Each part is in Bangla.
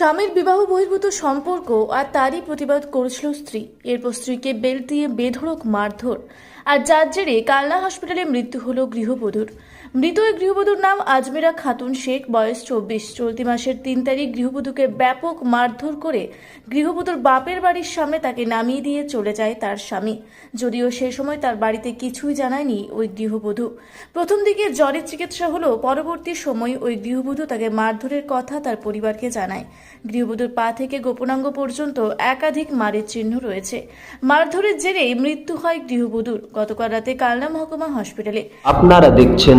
স্বামীর বিবাহ বহির্ভূত সম্পর্ক আর তারই প্রতিবাদ করেছিল স্ত্রী। এরপর স্ত্রীকে বেল্ট দিয়ে বেধড়ক মারধর। আর যার জেরে কালনা হসপিটালে মৃত্যু হল গৃহবধূর। মৃত ওই গৃহবধূর নাম আজমিরা খাতুন শেখ, বয়স চব্বিশ। চলতি মাসের তিন তারিখ গৃহবধূকে ব্যাপক মারধর করে গৃহবধূর বাপের বাড়ির সামনে তাকে নামিয়ে দিয়ে চলে যায় তার স্বামী। যদিও সে সময় তার বাড়িতে কিছুই জানায়নি ওই গৃহবধূ। প্রথম দিকে জ্বরের চিকিৎসা হলেও পরবর্তী সময় ওই গৃহবধূ তাকে মারধরের কথা তার পরিবারকে জানায়। গৃহবধূর পা থেকে গোপনাঙ্গ পর্যন্ত একাধিক মারের চিহ্ন রয়েছে। মারধরের জেরেই মৃত্যু হয় গৃহবধূর। গতকাল রাতে কালনা মহকুমা হসপিটালে। আপনারা দেখছেন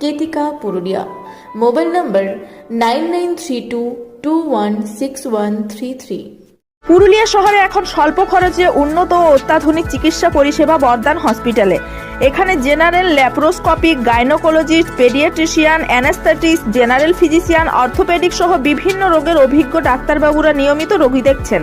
কেতিকা Purulia mobile number nine nine three two two one six one three three Purulia শহরে এখন স্বল্প খরচে উন্নত ও অত্যাধুনিক চিকিৎসা পরিষেবা বর্ধমান হসপিটালে। এখানে general laparoscopic gynaecologist, paediatrician, anaesthetist, general physician, orthopaedic সহ বিভিন্ন রোগের অভিজ্ঞ ডাক্তারবাবুরা নিয়মিত রোগী দেখছেন।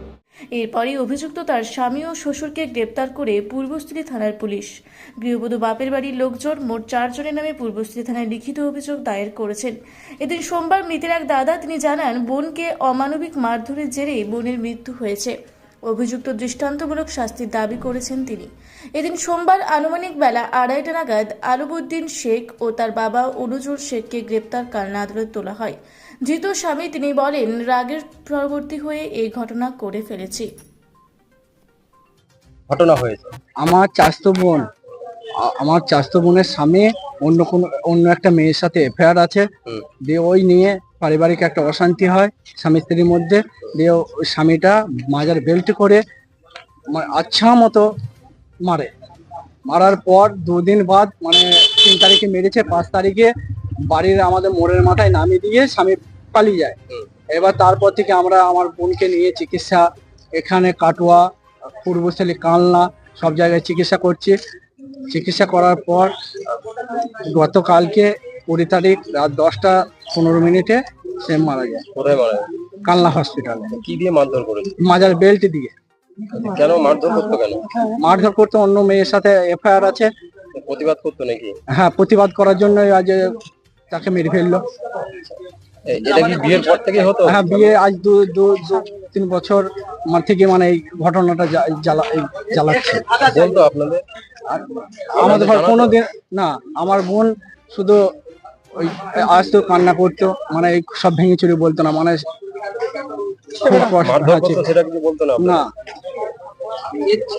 এরপরই অভিযুক্ত তার স্বামী ও শ্বশুরকে গ্রেপ্তার করে পূর্বস্থলী থানার পুলিশ। গৃহবধূ বাপের বাড়ির লোকজন মোট চারজনের নামে পূর্বস্থলী থানায় লিখিত অভিযোগ দায়ের করেছেন। এদিন সোমবার মৃতের এক দাদা, তিনি জানান, বোনকে অমানবিক মারধরের জেরে বোনের মৃত্যু হয়েছে। অভিযুক্ত দৃষ্টান্তমূলক শাস্তির দাবি করেছেন তিনি। এদিন সোমবার আনুমানিক বেলা আড়াইটা নাগাদ আলবুদ্দিন শেখ ও তার বাবা অনুজুর শেখকে গ্রেপ্তার কালনা আদালতে তোলা হয়। ধৃত স্বামী তিনি বলেন রাগের পরবর্তী হয়ে এই ঘটনা করে ফেলেছি। ঘটনা হয়েছে। আমার চাস্ত বোন আ- আমার চাস্ত বোনের স্বামী অন্য কোনো অন্য একটা মেয়ের সাথে এফআইআর আছে। হুম। দিয়ে ওই নিয়ে পারিবারিক একটা অশান্তি হয় স্বামী স্ত্রীর মধ্যে। দিয়ে ওই স্বামীটা মাজার বেল্ট করে মানে আচ্ছা মতো মারে। মারার পর দুদিন বাদ মানে তিন তারিখে মেরেছে পাঁচ তারিখে বাড়ির আমাদের মোড়ের মাথায় নামিয়ে দিয়ে স্বামী পালিয়ে যায়। এবার তারপর থেকে আমরা আমার বোনকে নিয়ে চিকিৎসা এখানে কাটোয়া পূর্বস্থলী কালনা সব জায়গায় চিকিৎসা করছি। চিকিৎসা করার পর গতকালকে কুড়ি তারিখ রাত দশটা পনেরো মিনিটে সে মারা যায়। কোথায় মারা গেছে? কালনা হসপিটালে। কি দিয়ে মারধর করেছে? মাজার বেল্ট দিয়ে। কেন মারধর করতো কেন? মারধর করতে অন্য মেয়ের সাথে এফআইআর আছে। প্রতিবাদ করতো নাকি? হ্যাঁ প্রতিবাদ করার জন্য আজ তাকে মেরে ফেলল। এটা কি বিয়ের পর থেকে হতো? হ্যাঁ বিয়ে আজ দু দু তিন বছর আমার থেকে মানে এই ঘটনাটা জ্বালা জ্বালাচ্ছে। বলতো আপনাদের। আমাদের ঘর কোনোদিন না আমার বোন শুধু ওই আসতো কান্না করতো মানে এই সব ভেঙে চুরি বলতো না মানে খুব কষ্ট মারধর আছে করতো সেটা কিছু বলতো না না।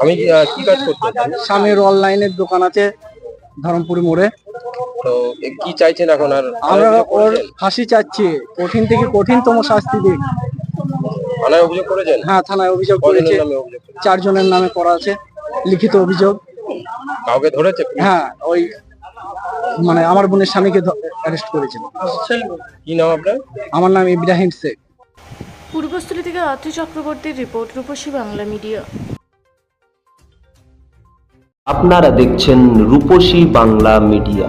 আমি কি কাজ করতো? স্বামীর অনলাইনের দোকান আছে ধরমপুরি মোড়ে। তো কি চাইছেন এখন আর? আমরা ওর ফাঁসি চাচ্ছি কঠিন থেকে কঠিনতম শাস্তি দিক। থানায় অভিযোগ করেছেন? হ্যাঁ থানায় অভিযোগ করেছে? চারজনের নামে করা আছে লিখিত অভিযোগ। কাউকে ধরেছে? হ্যাঁ ওই মানে আমার বোনের স্বামীকে অ্যারেস্ট করেছে। কি নাম আপনার? আমার নাম ইব্রাহিম শেখ। পূর্বস্থলী থেকে অত্রি চক্রবর্তীর রিপোর্ট রূপসী বাংলা মিডিয়া। আপনারা দেখছেন রূপসী বাংলা মিডিয়া।